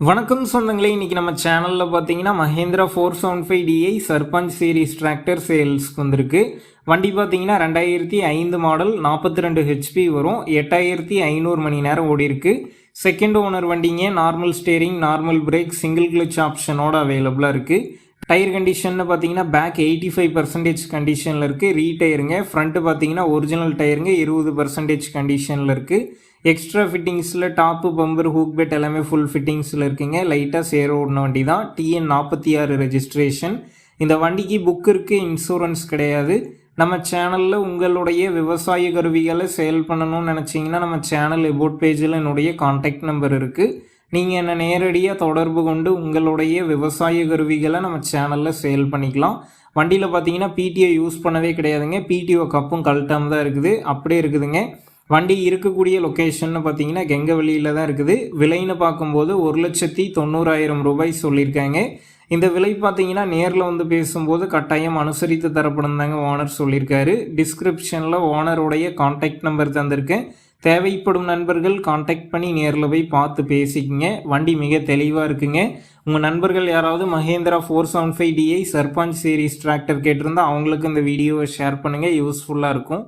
வணக்கம் சொந்தங்களே இன்னைக்கு நம்ம சேனலில் பார்த்தீங்கன்னா Mahindra four seven five D I Sarpanch series tractor சேல்ஸ்க்கு வந்திருக்கு. வண்டி பார்த்தீங்கன்னா ரெண்டாயிரத்தி ஐந்து மாடல் நாற்பத்தி ரெண்டு ஹெச்பி வரும். எட்டாயிரத்தி ஐநூறு மணி நேரம் ஓடி இருக்கு. செகண்ட் ஓனர் வண்டிங்க normal steering normal brake single clutch ஆப்ஷனோட அவைலபிளாக இருக்குது டயர் கண்டிஷன்னு பார்த்தீங்கன்னா பேக் எயிட்டி ஃபைவ் பர்சன்டேஜ் கண்டிஷனில் இருக்குது ரீடயருங்க ஃப்ரண்ட்டு பார்த்தீங்கன்னா ஒரிஜினல் டயருங்க இருபது பர்சன்டேஜ் கண்டிஷனில் இருக்குது எக்ஸ்ட்ரா ஃபிட்டிங்ஸில் டாப்பு பம்பர் ஹூக் பெட் எல்லாமே ஃபுல் ஃபிட்டிங்ஸில் இருக்குங்க. லைட்டாக சேர ஓடின வண்டி தான் டிஎன் நாற்பத்தி ஆறு ரெஜிஸ்ட்ரேஷன் இந்த வண்டிக்கு புக் இருக்குது இன்சூரன்ஸ் கிடையாது. நம்ம சேனலில் உங்களுடைய விவசாய கருவிகளை சேல் பண்ணணும்னு நினச்சிங்கன்னா நம்ம சேனல் எபோட் பேஜில் என்னுடைய காண்டாக்ட் நம்பர் இருக்குது நீங்கள் என்னை நேரடியாக தொடர்பு கொண்டு உங்களுடைய விவசாய கருவிகளை நம்ம சேனலில் சேல் பண்ணிக்கலாம். வண்டியில் பார்த்தீங்கன்னா பிடிஓ யூஸ் பண்ணவே கிடையாதுங்க. பிடிஓ கப்பும் கழட்டாம தான் இருக்குது. அப்படியே இருக்குதுங்க. வண்டி இருக்கக்கூடிய லொக்கேஷன் பார்த்தீங்கன்னா கெங்கவெளியில் தான் இருக்குது. விலைன்னு பார்க்கும்போது ஒரு லட்சத்தி தொண்ணூறாயிரம் ரூபாய் சொல்லியிருக்காங்க. இந்த விலை பார்த்தீங்கன்னா நேரில் வந்து பேசும்போது கட்டாயம் அனுசரித்து தரப்படும் தாங்க ஓனர் சொல்லியிருக்காரு. டிஸ்கிரிப்ஷனில் ஓனருடைய காண்டாக்ட் நம்பர் தந்திருக்கேன். தேவைப்படும் நண்பர்கள் காண்டாக்ட் பண்ணி நேரில் போய் பார்த்து பேசிக்கங்க. வண்டி மிக தெளிவாக இருக்குங்க. உங்கள் நண்பர்கள் யாராவது Mahindra four seven five D I Sarpanch series tractor கேட்டிருந்தா அவங்களுக்கு இந்த வீடியோவை ஷேர் பண்ணுங்கள் யூஸ்ஃபுல்லாக இருக்கும்.